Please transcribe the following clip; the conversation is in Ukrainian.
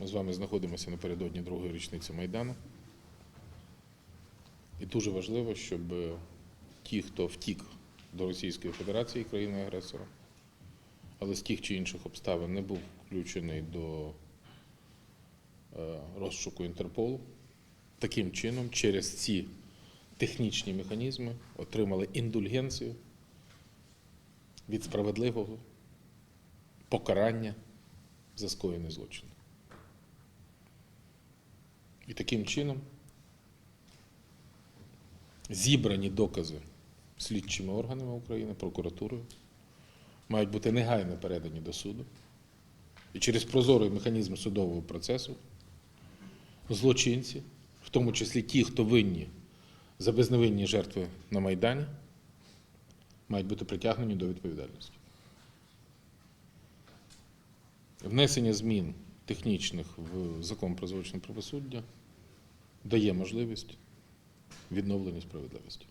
Ми з вами знаходимося напередодні другої річниці Майдану. І дуже важливо, щоб ті, хто втік до Російської Федерації, країни-агресора, але з тих чи інших обставин не був включений до е, розшуку Інтерполу, таким чином, через ці технічні механізми отримали індульгенцію від справедливого покарання за скоєний злочин. І таким чином зібрані докази слідчими органами України, прокуратурою, мають бути негайно передані до суду. І через прозорий механізм судового процесу злочинці, в тому числі ті, хто винні за безневинні жертви на Майдані, мають бути притягнені до відповідальності. Внесення змін технічних в закон про звичне правосуддя дає можливість відновлення справедливості.